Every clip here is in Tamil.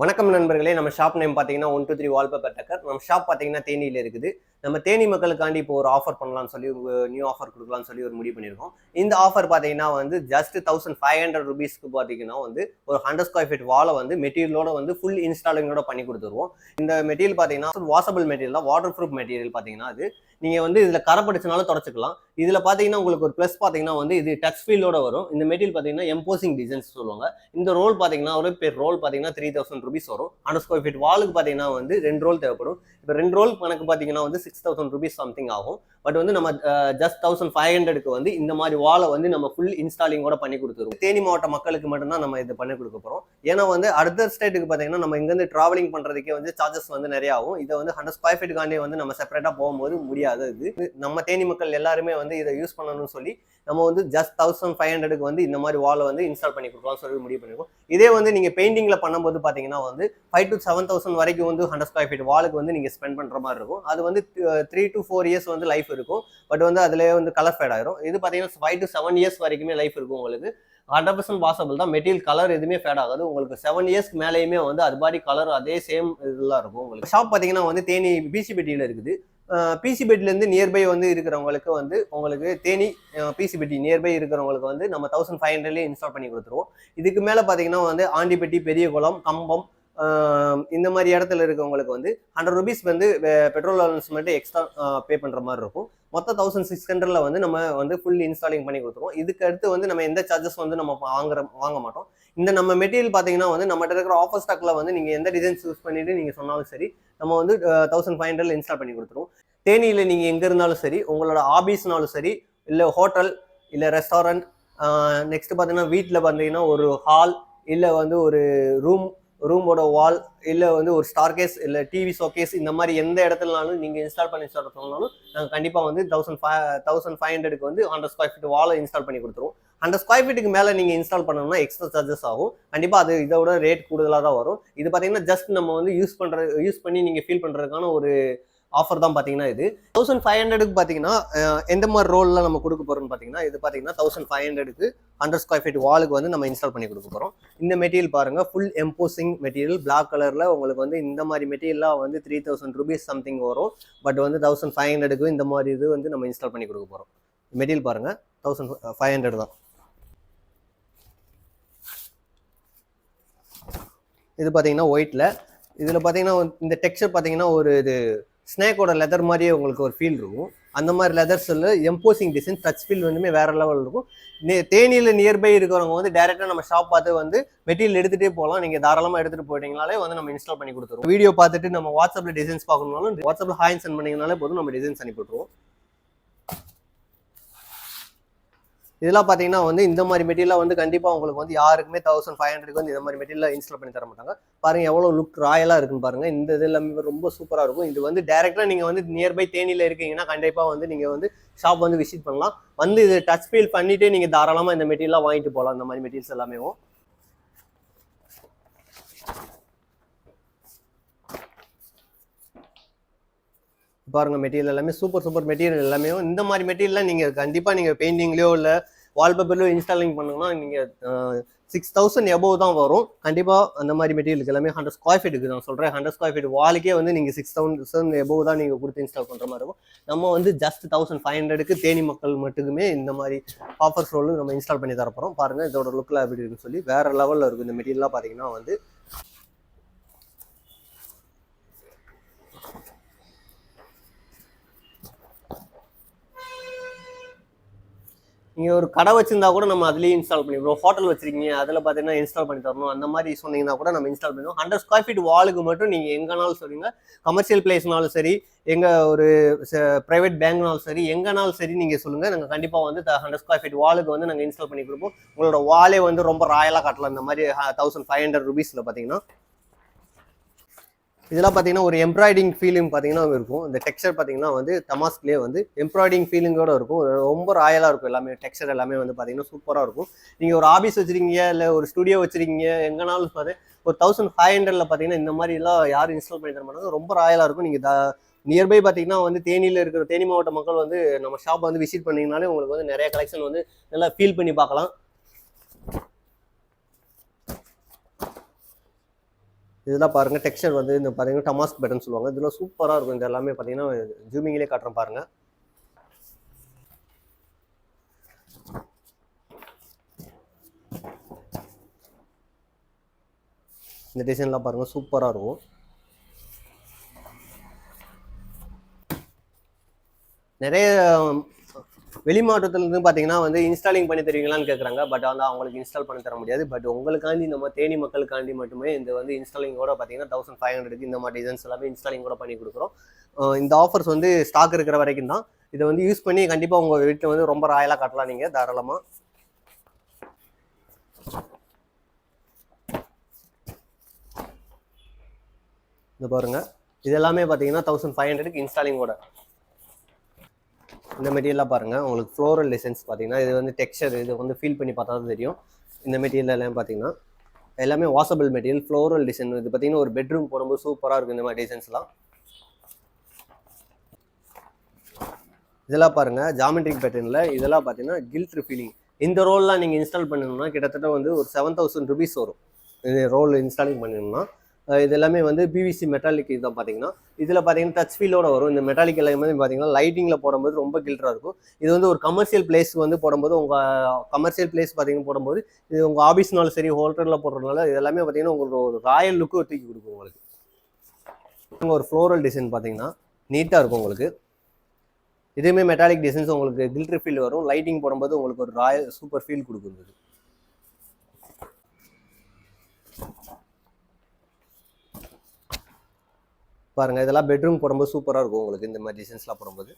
வணக்கம் நண்பர்களே நம்ம ஷாப் நேம் பார்த்தீங்கன்னா ஒன் டூ த்ரீ வால்பேப்பர் டக்கர் நம்ம ஷாப் பார்த்தீங்கன்னா தேனியில் இருக்குது. நம்ம தேனி மக்களுக்காண்டி இப்போ ஒரு ஆஃபர் பண்ணலாம்னு சொல்லி நியூ ஆஃபர் கொடுக்கலாம்னு சொல்லி ஒரு முடிவு பண்ணியிருக்கோம். இந்த ஆஃபர் பார்த்தீங்கன்னா வந்து ஜஸ்ட் தௌசண்ட் ஃபைவ் ஹண்ட்ரட் ருபீஸ்க்கு பார்த்தீங்கன்னா வந்து ஒரு ஹண்ட்ரட் ஸ்கொயர் ஃபீட் வாலை வந்து மெட்டீரியலோட வந்து ஃபுல் இன்ஸ்டாலிங்கோட பண்ணி கொடுத்துருவோம். இந்த மெட்டீரியல் பார்த்தீங்கன்னா வாஷபிள் மெட்டீரியல் தான் வாட்டர் ப்ரூஃப் மெட்டீரியல் பார்த்தீங்கன்னா அது. நீங்கள் வந்து இதில் கரை படிச்சனாலும் தொடச்சிக்கலாம். இதில் பார்த்தீங்கன்னா உங்களுக்கு ஒரு ப்ளஸ் பார்த்தீங்கன்னா வந்து இது டச் ஃபீல்டோட வரும். இந்த மெட்டீரியல் பார்த்தீங்கன்னா எம்போசிங் டிசைன்ஸ் சொல்லுவாங்க. இந்த ரோல் பார்த்தீங்கன்னா ஒரு பேர் ரோல் பார்த்தீங்கன்னா த்ரீ தௌசண்ட் ருபீஸ் வரும். ஹண்ட்ரட் ஸ்கொயர் ஃபீட் வாலுக்கு பார்த்தீங்கன்னா வந்து ரெண்டு ரோல் தேவைப்படும். இப்போ ரெண்டு ரோல் கணக்கு பார்த்தீங்கன்னா வந்து சிக்ஸ் தௌசண்ட் ருபீஸ் சம்திங் ஆகும். பட் வந்து நம்ம ஜஸ்ட் தௌசண்ட் ஃபைவ் ஹண்ட்ரடுக்கு வந்து இந்த மாதிரி வாலை வந்து நம்ம ஃபுல் இன்ஸ்டாலிங்கோட பண்ணி கொடுத்துருவோம். தேனி மாவட்ட மக்களுக்கு மட்டும்தான் நம்ம இது பண்ணி கொடுக்க போகிறோம் ஏன்னா வந்து அடுத்த ஸ்டேட்டுக்கு பார்த்தீங்கன்னா நம்ம இங்கேருந்து ட்ராவலிங் பண்ணுறதுக்கே வந்து சார்ஜஸ் வந்து நிறைய ஆகும். இதை வந்து ஹண்ட்ரட் ஸ்கொயர் ஃபீட்டுக்காண்டே வந்து நம்ம செப்பரேட்டாக போகும்போது முடியாது இது நம்ம தேனி மக்கள் எல்லாருமே வந்து இதை யூஸ் பண்ணணும்னு சொல்லி நம்ம வந்து ஜஸ்ட் தௌசண்ட் ஃபைவ் ஹண்ட்ரடுக்கு வந்து இந்த மாதிரி வாலை வந்து இன்ஸ்டால் பண்ணி கொடுக்கலாம் சொல்லி முடிவு பண்ணிருக்கோம். இதே வந்து நீங்கள் பெயிண்டிங்கில் பண்ணும்போது பார்த்தீங்கன்னா வந்து ஃபைவ் டு செவன் தௌசண்ட் வரைக்கும் வந்து ஹண்ட்ரட் ஸ்கொயர் ஃபீட் வாலுக்கு வந்து நீங்கள் ஸ்பெண்ட் பண்ணுற மாதிரி இருக்கும். அது வந்து த்ரீ டு ஃபோர் இயர்ஸ் வந்து லைஃப் இருக்கும். பட் வந்து அதுலேயே வந்து கலர் ஃபேட் ஆயிரும். இது பார்த்தீங்கன்னா ஃபைவ் டு செவன் இயர்ஸ் வரைக்குமே லைஃப் இருக்கும் உங்களுக்கு. ஹண்ட்ரட் பர்சன்ட் பாசிபிள் தான். மெட்டீரியல் கலர் எதுவுமே ஃபேட் ஆகாது. உங்களுக்கு செவன் இயர்ஸ்க்கு மேலேயுமே வந்து அது பாடி கலர் அதே சேம் இதெல்லாம் இருக்கும் உங்களுக்கு. ஷாப் பார்த்தீங்கன்னா வந்து தேனி பிசி பெட்டியில் இருக்குது. பிசி நியர்பை வந்து இருக்கிறவங்களுக்கு வந்து உங்களுக்கு தேனி பிசி பெட்டி நியர்பை இருக்கிறவங்களுக்கு வந்து நம்ம தௌசண்ட் ஃபைவ் ஹண்ட்ரட்லேயே இன்ஸ்டால் பண்ணி கொடுத்துருவோம். இதுக்கு மேலே பார்த்தீங்கன்னா வந்து ஆண்டிப்பட்டி பெரியகுளம் கம்பம் இந்த மாதிரி இடத்துல இருக்கவங்களுக்கு வந்து ஹண்ட்ரட் ருபீஸ் வந்து பெட்ரோல் அலவன்ஸ் மட்டும் எக்ஸ்ட்ரா பே பண்ணுற மாதிரி இருக்கும். மொத்தம் தௌசண்ட் சிக்ஸ் ஹண்ட்ரட்ல வந்து நம்ம வந்து ஃபுல் இன்ஸ்டாலிங் பண்ணி கொடுத்துருவோம். இதுக்கு அடுத்து வந்து நம்ம எந்த சார்ஜஸ் வந்து நம்ம வாங்குற வாங்க மாட்டோம். இந்த நம்ம மெட்டீரியல் பார்த்தீங்கன்னா வந்து நம்மகிட்ட இருக்கிற ஆஃபர் ஸ்டாக்ல வந்து நீங்கள் எந்த டிசைன்ஸ் யூஸ் பண்ணிட்டு நீங்கள் சொன்னாலும் சரி நம்ம வந்து தௌசண்ட் ஃபைவ் ஹண்ட்ரட்ல இன்ஸ்டால் பண்ணி கொடுத்துருவோம். தேனியில் நீங்கள் எங்கே இருந்தாலும் சரி உங்களோட ஆபீஸ்னாலும் சரி இல்லை ஹோட்டல் இல்லை ரெஸ்டாரண்ட் நெக்ஸ்ட் பார்த்தீங்கன்னா வீட்டில் பார்த்தீங்கன்னா ஒரு ஹால் இல்லை வந்து ஒரு ரூம் ரூமோட வால் இல்லை வந்து ஒரு ஸ்டார் கேஸ் இல்லை டிவி ஷோகேஸ் இந்த மாதிரி எந்த இடத்துலனாலும் நீங்கள் இன்ஸ்டால் பண்ணி சொல்கிறதுனாலும் சொன்னாலும் நாங்கள் கண்டிப்பாக வந்து தௌசண்ட் ஃபைவ் தௌசண்ட் ஃபைவ் ஹண்ட்ரடுக்கு வந்து ஹண்ட்ரட் ஸ்கொயர் ஃபீட் வாலை இன்ஸ்டால் பண்ணி கொடுத்துருவோம். ஹண்ட்ரட் ஸ்கொயர் ஃபீட்டுக்கு மேலே நீங்கள் இன்ஸ்டால் பண்ணணும்னா எக்ஸ்ட்ரா சார்ஜஸ் ஆகும். கண்டிப்பாக அது இதோட ரேட் கூடுதலாக தான் வரும். இது பார்த்தீங்கன்னா ஜஸ்ட் நம்ம வந்து யூஸ் பண்ணுற யூஸ் பண்ணி நீங்கள் ஃபீல் பண்ணுறதுக்கான ஒரு ஆஃபர் தான் பார்த்தீங்கன்னா இது. தௌசண்ட் ஃபைவ் ஹண்ட்ரடுக்கு பார்த்தீங்கன்னா எந்த மாதிரி ரோலில் நம்ம கொடுக்க போகிறோம்னு பார்த்தீங்கன்னா இது பார்த்தீங்கன்னா தௌசண்ட் ஃபைவ் ஹண்ட்ரடுக்கு ஹண்ட்ரட் ஸ்கொயர் ஃபீட் வாலுக்கு வந்து நம்ம இன்ஸ்டால் பண்ணி கொடுக்க போகிறோம் இந்த மெட்டீரியல் பாருங்கள் ஃபுல் எம்போசிங் மெட்டீரியல் பிளாக் கலரில் உங்களுக்கு வந்து இந்த மாதிரி மெட்டீரியலாக வந்து த்ரீ தௌசண்ட் ருபீஸ் சம்திங் வரும். பட் வந்து தௌசண்ட் ஃபைவ் ஹண்ட்ரடுக்கு இந்த மாதிரி இது வந்து நம்ம இன்ஸ்டால் பண்ணி கொடுக்க போகிறோம் மெட்டீரியல் பாருங்கள் தௌசண்ட் ஃபைவ் ஹண்ட்ரட் தான். இது பார்த்தீங்கன்னா ஒயிட்டில் இதில் பார்த்தீங்கன்னா இந்த டெக்ஸ்டர் பார்த்தீங்கன்னா ஒரு இது ஸ்னேக்கோட லெதர் மாதிரியே உங்களுக்கு ஒரு ஃபீல் இருக்கும். அந்த மாதிரி லெதர்ஸில் எம்போசிங் டிசைன் டச் ஃபீல் வந்துமே வேற லெவல் இருக்கும். நே- தேனியில் நியர்பை இருக்கிறவங்க வந்து டேரெக்டாக நம்ம ஷாப் பார்த்து வந்து மெட்டீரியல் எடுத்துகிட்டே போகலாம். நீங்கள் தாராளமாக எடுத்துகிட்டு போயிட்டீங்கனாலே வந்து நம்ம இன்ஸ்டால் பண்ணி கொடுத்துருவோம். வீடியோ பார்த்துட்டு நம்ம வாட்ஸ்அப்பில் டிசைன்ஸ் பார்க்கணும்னாலும் வாட்ஸ்அப்பில் ஹாய் சென்ட் பண்ணிங்கனாலே போதும். நம்ம டிசைன்ஸ் அனுப்பிவிட்ருவோம் இதெல்லாம் பார்த்தீங்கன்னா வந்து இந்த மாதிரி மெட்டீரியலாக வந்து கண்டிப்பாக உங்களுக்கு வந்து யாருக்குமே தௌசண்ட் ஃபைவ் ஹண்ட்ரட் வந்து இந்த மாதிரி மெட்டீரியலாக இன்ஸ்டால் பண்ணி தர மாட்டாங்க. பாருங்கள் எவ்வளோ லுக் ராயலாக இருக்குன்னு பாருங்கள் இந்த இது எல்லாமே ரொம்ப சூப்பராக இருக்கும். இது வந்து டேரெக்டாக நீங்கள் வந்து நியர்பை தேனியில் இருக்கீங்கன்னா கண்டிப்பாக வந்து நீங்கள் வந்து ஷாப் வந்து விசிட் பண்ணலாம். வந்து இது டச் ஃபீல் பண்ணிவிட்டு நீங்கள் தாராளமாக இந்த மெட்டீரியலாக வாங்கிட்டு போகலாம் இந்த மாதிரி மெட்டீரியல்ஸ் எல்லாமே பாருங்க மெட்டீரியல் எல்லாமே சூப்பர் சூப்பர் மெட்டீரியல் எல்லாமே. இந்த மாதிரி மெட்டீரியல்லாம் நீங்கள் கண்டிப்பாக நீங்கள் பெயிண்டிங்லேயோ இல்லை வால்பேப்பர்லையோ இன்ஸ்டாலிங் பண்ணணும்னா நீங்கள் சிக்ஸ் தௌசண்ட் எபோவ் தான் வரும். கண்டிப்பாக அந்த மாதிரி மெட்டீரியலுக்கு எல்லாமே ஹண்ட்ரட் ஸ்கொயர் ஃபீட்டுக்கு நான் சொல்கிறேன் ஹண்ட்ரட் ஸ்கொயர் ஃபீட் வாலுக்கே வந்து நீங்கள் சிக்ஸ் தௌசண்ட் எபோவ் தான் நீங்கள் கொடுத்து இன்ஸ்டால் பண்ணுற மாதிரி இருக்கும். நம்ம வந்து ஜஸ்ட் தௌசண்ட் ஃபைவ் ஹண்ட்ரடுக்கு தேனி மக்கள் மட்டுக்குமே இந்த மாதிரி ஆஃபர்ஸ் ரோல் நம்ம இன்ஸ்டால் பண்ணி தரப்போகிறோம் பாருங்கள் இதோட லுக்கில் எப்படி இருக்குன்னு சொல்லி வேறு லெவலில் இருக்கும் இந்த மெட்டீரியலாக பார்த்தீங்கன்னா வந்து நீங்கள் ஒரு கடை வச்சிருந்தா கூட நம்ம அதுலேயே இன்ஸ்டால் பண்ணிடுவோம் ஹோட்டல் வச்சிருக்கீங்க அதில் பார்த்தீங்கன்னா இன்ஸ்டால் பண்ணி தரணும். அந்த மாதிரி சொன்னீங்கன்னா கூட நம்ம இன்ஸ்டால் பண்ணுவோம் ஹண்ட்ரட் ஸ்கொயர் ஃபீட் வாலுக்கு மட்டும் நீங்கள் எங்கேனாலும் சொல்லுங்க கமர்ஷியல் பிளேஸ்னாலும் சரி எங்கள் ஒரு ப்ரைவேட் பேங்க்னாலும் சரி எங்கேனாலும் சரி நீங்கள் சொல்லுங்கள் நாங்கள் கண்டிப்பாக வந்து ஹண்ட்ரட் ஸ்கொயர் ஃபீட் வாலுக்கு வந்து நாங்கள் இன்ஸ்டால் பண்ணி கொடுப்போம். உங்களோட வாலே வந்து ரொம்ப ராயலாக காட்டலாம். இந்த மாதிரி தௌசண்ட் ஃபைவ் ஹண்ட்ரட் ருபீஸில் பார்த்தீங்கன்னா இதெல்லாம் பார்த்தீங்கன்னா ஒரு எம்ப்ராய்டிங் ஃபீலிங் பார்த்தீங்கன்னா இருக்கும். இந்த டெக்ஸ்டர் பார்த்தீங்கன்னா வந்து தமாஸ்க்லேயே வந்து எம்ப்ராய்டிங் ஃபீலிங்கோட இருக்கும். ரொம்ப ராயலாக இருக்கும் எல்லாமே. டெக்ஸ்சர் எல்லாமே வந்து பார்த்தீங்கன்னா சூப்பராக இருக்கும். நீங்கள் ஒரு ஆஃபீஸ் வச்சுருக்கீங்க இல்லை ஒரு ஸ்டுடியோ வச்சுருக்கீங்க எங்கனாலும் பார்த்து ஒரு தௌசண்ட் ஃபைவ் ஹண்ட்ரட்ல பார்த்தீங்கன்னா இந்த மாதிரிலாம் யாரும் இன்ஸ்டால் பண்ணி தர மாட்டாங்க. ரொம்ப ராயலாக இருக்கும். நீங்கள் நியர்பை பார்த்தீங்கன்னா வந்து தேனியில் இருக்கிற தேனி மாவட்ட மக்கள் வந்து நம்ம ஷாப் வந்து விசிட் பண்ணீங்கனாலே உங்களுக்கு வந்து நிறைய கலெக்ஷன் வந்து நல்லா ஃபீல் பண்ணி பார்க்கலாம். இதெல்லாம் பாருங்கள் டெக்ஸ்சர் வந்து இந்த பாருங்க டமாஸ்க் பேட்டர்ன் சொல்லுவாங்க. இதெல்லாம் சூப்பராக இருக்கும். இது எல்லாமே பார்த்தீங்கன்னா ஜூமிங்லேயே காட்டுறேன் பாருங்கள் இந்த டிசைன்லாம் பாருங்கள் சூப்பராக இருக்கும். நிறைய வெளி மாவட்டத்துலேருந்து பார்த்தீங்கன்னா வந்து இன்ஸ்டாலிங் பண்ணி தருவீங்களான்னு கேட்குறாங்க பட் வந்து அவங்களுக்கு இன்ஸ்டால் பண்ணி தர முடியாது. பட் உங்களுக்காண்டி நம்ம தேனி மக்களுக்காண்டி மட்டுமே இந்த வந்து இன்ஸ்டாலிங்கோட பார்த்தீங்கன்னா தௌசண்ட் ஃபைவ் ஹண்ட்ரடுக்கு இந்த மாதிரி டிசைன்ஸ் எல்லாமே இன்ஸ்டாலிங் கூட பண்ணி கொடுக்குறோம். இந்த ஆஃபர்ஸ் வந்து ஸ்டாக் இருக்கிற வரைக்கும் தான். இதை வந்து யூஸ் பண்ணி கண்டிப்பாக உங்கள் வீட்டில் வந்து ரொம்ப ராயலாக காட்டலாம் நீங்கள் தாராளமாக இந்த பாருங்க. இது எல்லாமே பார்த்தீங்கன்னா தௌசண்ட் ஃபைவ் ஹண்ட்ரடுக்கு இன்ஸ்டாலிங்கோட இந்த மெட்டீரியலாக பாருங்கள் உங்களுக்கு ஃப்ளோரல் டிசைன்ஸ் பார்த்தீங்கன்னா இது வந்து டெக்ஸ்சர் இது வந்து ஃபீல் பண்ணி பார்த்தா தான் தெரியும். இந்த மெட்டீரியல் எல்லாம் பார்த்தீங்கன்னா எல்லாமே வாஷபிள் மெட்டீரியல் ஃப்ளோரல் டிசைன் இது பார்த்தீங்கன்னா ஒரு பெட்ரூம் போடும்போது சூப்பராக இருக்கும் இந்த மாதிரி டிசைன்ஸ்லாம் இதெல்லாம் பாருங்கள் ஜாமெட்ரிக் பேட்டர்னில் இதெல்லாம் பார்த்தீங்கன்னா கில்ட்ரு ஃபீலிங் இந்த ரோல்லாம் நீங்கள் இன்ஸ்டால் பண்ணணும்னா கிட்டத்தட்ட வந்து ஒரு செவன் தௌசண்ட் ருபீஸ் வரும். இது ரோல் இன்ஸ்டாலிங் பண்ணணும்னா. இது எல்லாமே வந்து பிவிசி மெட்டாலிக் இதுதான் பார்த்தீங்கன்னா இதில் பார்த்தீங்கன்னா டச் ஃபீலோட வரும். இந்த மெட்டாலிக் எல்லாமே பார்த்தீங்கன்னா லைட்டிங்கில் போடும்போது ரொம்ப கில்டராக இருக்கும். இது வந்து ஒரு கமர்ஷியல் பிளேஸ் வந்து போடும்போது உங்கள் கமர்ஷியல் பிளேஸ் பார்த்தீங்கன்னா போடும்போது இது உங்கள் ஆஃபீஸ்னாலும் சரி ஹோட்டலில் போடுறதுனால இது எல்லாமே பார்த்தீங்கன்னா உங்களுக்கு ஒரு ராயல் லுக்கு தூக்கி கொடுக்கும் உங்களுக்கு. ஒரு ஃப்ளோரல் டிசைன் பார்த்தீங்கன்னா நீட்டாக இருக்கும் உங்களுக்கு. இதுவுமே மெட்டாலிக் டிசைன்ஸ் உங்களுக்கு கில்டர் ஃபீல் வரும். லைட்டிங் போடும்போது உங்களுக்கு ஒரு ராயல் சூப்பர் ஃபீல் கொடுக்கும் பாருங்கள் இதெல்லாம் பெட்ரூம் போடும்போது சூப்பராக இருக்கும் உங்களுக்கு இந்த மாதிரி டிசைன்ஸ்லாம் போடும்போது.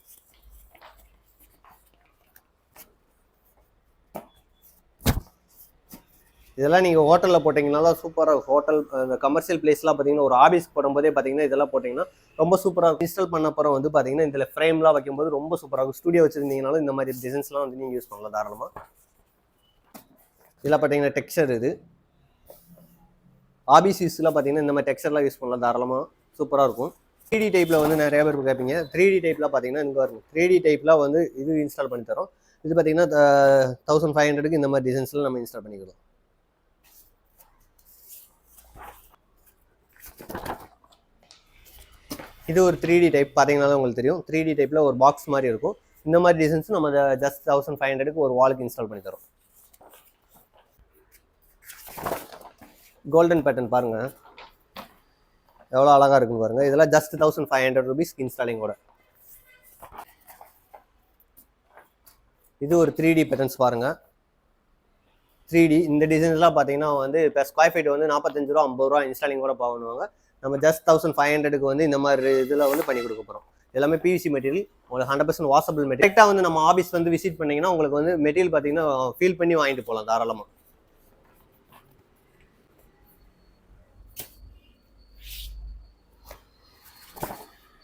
இதெல்லாம் நீங்கள் ஹோட்டலில் போட்டிங்கனாலும் சூப்பராக இருக்கும். ஹோட்டல் இந்த கமர்ஷியல் பிளேஸ்லாம் பார்த்தீங்கன்னா ஒரு ஆஃபீஸ்க்கு போடும்போதே பார்த்தீங்கன்னா இதெல்லாம் போட்டிங்கன்னா ரொம்ப சூப்பராக இருக்கும். இன்ஸ்டால் பண்ண அப்புறம் வந்து பார்த்தீங்கன்னா இதில் ஃப்ரேம்லாம் வைக்கும்போது ரொம்ப சூப்பராக இருக்கும். ஸ்டூடியோ வச்சுருந்தீங்கனாலும் இந்த மாதிரி டிசைன்ஸ்லாம் வந்து நீங்கள் யூஸ் பண்ணலாம் தாராளமாக இதெல்லாம் பார்த்தீங்கன்னா டெக்ஸ்சர் இது. ஆபீஸ் யூஸ்லாம் பார்த்தீங்கன்னா இந்த மாதிரி டெக்ஸ்டர்லாம் யூஸ் பண்ணலாம் தாராளமாக சூப்பராக இருக்கும். த்ரீ டி டைப்பில் வந்து நிறைய பேர் கேட்பீங்க த்ரீ டி டைப்லாம் பார்த்தீங்கன்னா இங்கே வரும் த்ரீ டி டைப்லாம் வந்து இது இன்ஸ்டால் பண்ணி தரோம். இது பார்த்தீங்கன்னா தௌசண்ட் ஃபைவ் ஹண்ட்ரடுக்கு இந்த மாதிரி டிசைன்ஸ்லாம் நம்ம இன்ஸ்டால் பண்ணிக்கலாம் இது ஒரு த்ரீ டி டைப் பார்த்தீங்கன்னா உங்களுக்கு தெரியும். த்ரீ டி டைப்பில் ஒரு பாக்ஸ் மாதிரி இருக்கும். இந்த மாதிரி டிசைன்ஸ் நம்ம ஜஸ்ட் தௌசண்ட் ஃபைவ் ஹண்ட்ரடுக்கு ஒரு வாலுக்கு இன்ஸ்டால் பண்ணி தரோம். கோல்டன் பேட்டர்ன் பாருங்கள் எவ்வளோ அழகாக இருக்குன்னு பாருங்க. இதெல்லாம் just thousand five hundred rupees இன்ஸ்டாலிங்கோட இது ஒரு த்ரீ டி பேட்டர்ன்ஸ் பாருங்க. த்ரீ டி இந்த டிசைன்ஸ்லாம் பார்த்தீங்கன்னா வந்து இப்போ ஸ்கொயர் ஃபீட் வந்து நாற்பத்தஞ்சு ரூபா ஐம்பது ரூபா இன்ஸ்டாலிங்கோட பண்ணுவாங்க. நம்ம ஜஸ்ட் தௌசண்ட் ஃபைவ் ஹண்ட்ரடுக்கு வந்து இந்த மாதிரி இதில் வந்து பண்ணி கொடுக்க போகிறோம் எல்லாமே பிவிசி மெட்டீரியல் உங்களுக்கு ஹண்ட்ரட் பர்சன்ட் வாசபிள் மெட்டீரியல் டேரெக்டாக வந்து நம்ம ஆஃபீஸ் வந்து விசிட் பண்ணிங்கன்னா உங்களுக்கு வந்து மெட்டீரியல் பார்த்தீங்கன்னா ஃபீல் பண்ணி வாங்கிட்டு போகலாம் தாராளமாக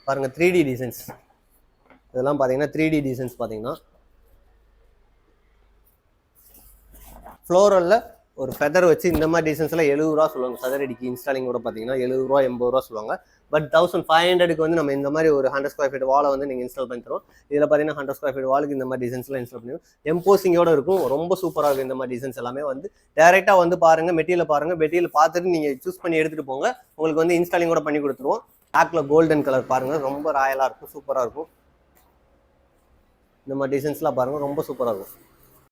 பாருங்கள் த்ரீ டி டிசைன்ஸ் இதெல்லாம் பார்த்தீங்கன்னா த்ரீ டி டிசைன்ஸ் பார்த்தீங்கன்னா ஃப்ளோரலில் ஒரு ஃபெதர் வச்சு இந்த மாதிரி டிசைன்ஸ்லாம் எழுபது ரூபா சொல்லுவாங்க. சதுரடிக்கு இன்ஸ்டாலிங் கூட பார்த்தீங்கன்னா எழுபது ரூபா எண்பது ரூபா சொல்லுவாங்க. பட் தௌசண்ட் ஃபைவ் ஹண்ட்ரடுக்கு வந்து நம்ம இந்த மாதிரி ஒரு ஹண்ட்ரட் ஸ்கொயர் ஃபீட் வாலை வந்து நீங்கள் இன்ஸ்டால் பண்ணி தரோம் இதில் பார்த்தீங்கன்னா ஹண்ட்ரட் ஸ்கொயர் ஃபீட் வாலுக்கு இந்த மாதிரி டிசைன்ஸ்லாம் இன்ஸ்டால் பண்ணிடுவோம். எம்போசிங்கோட இருக்கும். ரொம்ப சூப்பராக இருக்கும் இந்த மாதிரி டிசைன்ஸ் எல்லாமே வந்து. டேரெக்டாக வந்து பாருங்கள் மெட்டீரியல் பாருங்கள் மெட்டீரியல் பார்த்துட்டு நீங்கள் சூஸ் பண்ணி எடுத்துகிட்டு போங்க. உங்களுக்கு வந்து இன்ஸ்டாலிங் கூட பண்ணி கொடுத்துருவோம். பேக்கில் கோல்டன் கலர் பாருங்கள் ரொம்ப ராயலாக இருக்கும். சூப்பராக இருக்கும். இந்த மாதிரி டிசைன்ஸ்லாம் பாருங்கள் ரொம்ப சூப்பராக இருக்கும்.